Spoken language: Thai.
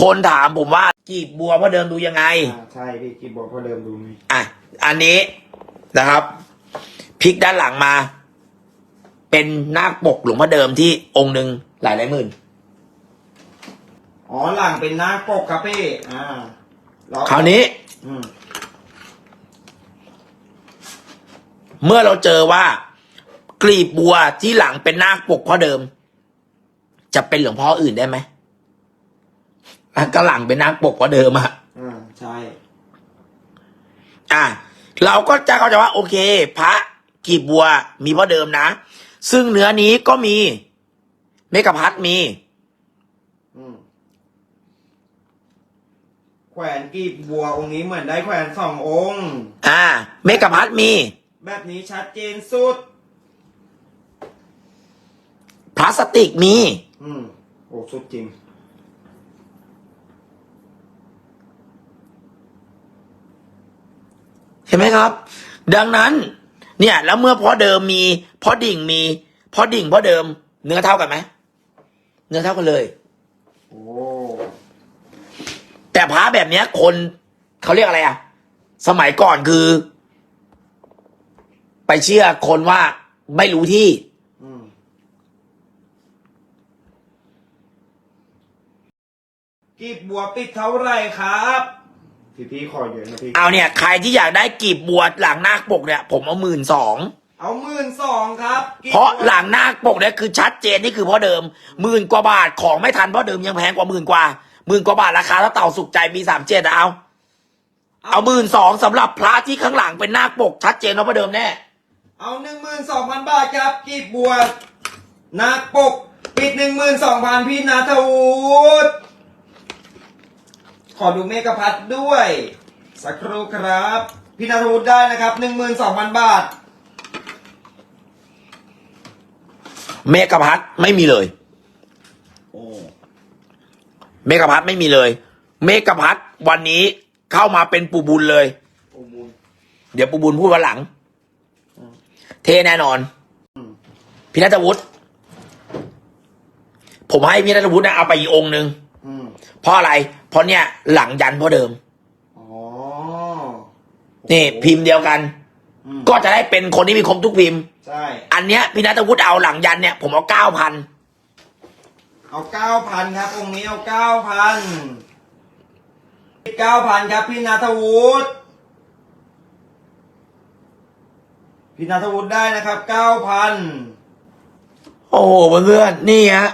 คนถามผมว่ากีบบัวพ่อเดิมดูยังไง อ่าใช่พี่กีบบอกพอเดิมดูนี่อะ อันนี้นะครับพลิกด้านหลังมา เป็นนาคปกหลวงพ่อเดิมที่องค์หนึ่งหลายหลายหมื่น อ๋อหลังเป็นหน้าปกครับพี่อ่าแล้คราวนี้อืมเมื่อเราเจอว่า กลีบบัวที่หลังเป็นนาคปกพ่อเดิม จะเป็นหลวงพ่ออื่นได้ไหม อะก็หลังเป็นนาคปกพ่อเดิมอะอ่าใช่ อะเราก็จะเข้าใจว่า โอเค พระกีบบัวมีพ่อเดิมนะ ซึ่งเนื้อนี้ก็มี เมกะพัดมี อืมแขวนกีบบัวองค์นี้เหมือนได้แขวนสององค์ อ่า เมกะพัดมี แบบนี้ชัดเจนสุด พลาสติกมี อืมโอ้สุดจริง ห็นไหมครับ ดังนั้นเนี่ยแล้วเมื่อพ่อเดิมมีพ่อดิ่งมีพ่อดิ่งพ่อเดิม เนื้อเท่ากันไหมเนื้อเท่ากันเลยโอ้แต่พระแบบเนี้ย คนเขาเรียกอะไรอะสมัยก่อนคือ ไปเชื่อคนว่าไม่รู้ที่กีบบัวปิดเท่าไรครับ พี่พี่ขอเยอะนะพี่ เอาเนี่ยใครที่อยากได้กีบบวชหลังนาคปกเนี่ย ผมเอาหมื่นสองเอาหมื่นสองครับกีบเพราะบัวหลังนาคปกเนี่ยคือชัดเจนนี่คือพ่อเดิมหมื่นกว่าบาทของไม่ทันพ่อเดิมยังแพงกว่าหมื่นกว่าหมื่นกว่าบาทราคาถ้าเต่าสุขใจมีสามเจ็ดเอา เอาหมื่นสองสำหรับพระที่ข้างหลังเป็นนาคปก ชัดเจนว่าพ่อเดิมแน่เอาหนึ่งหมื่นสองพันบาทครับกีบบัวนาคปกปิดหนึ่งหมื่นสองพันพี่นาทวุฒิข อดูเมกะพัดด้วย สักครู่ครับพี่นาทวุฒิได้นะครับหนึ่งหมื่นสองพันบาท เมกะพัทไม่มีเลย โอ้เมกะพัทไม่มีเลย เมกะพัทวันนี้เข้ามาเป็นปูบุญเลย โอ้บุญเดี๋ยวปูบุญพูดวันหลัง เทแน่นอนอพี่นัทวุฒิผมให้พี่นัทวุฒินะเอาไปอีกองค์หนึ่งอืม เพราะอะไร เพราะเนี่ยหลังยันพ่อเดิม อ๋อนี่พิมพ์เดียวกัน อืมก็จะได้เป็นคนที่มีครบทุกพิมพ์ ใช่ อันเนี้ยพี่นัทวุฒิเอาหลังยันเนี่ยผมเอาเก้าพันเอาเก้าพันครับองค์นี้เอาเก้าพันเก้าพันครับพี่นาทวุฒิพี่นาทวุฒิได้นะครับเก้าพันโอ้โหเพื่อนๆนี่ฮะ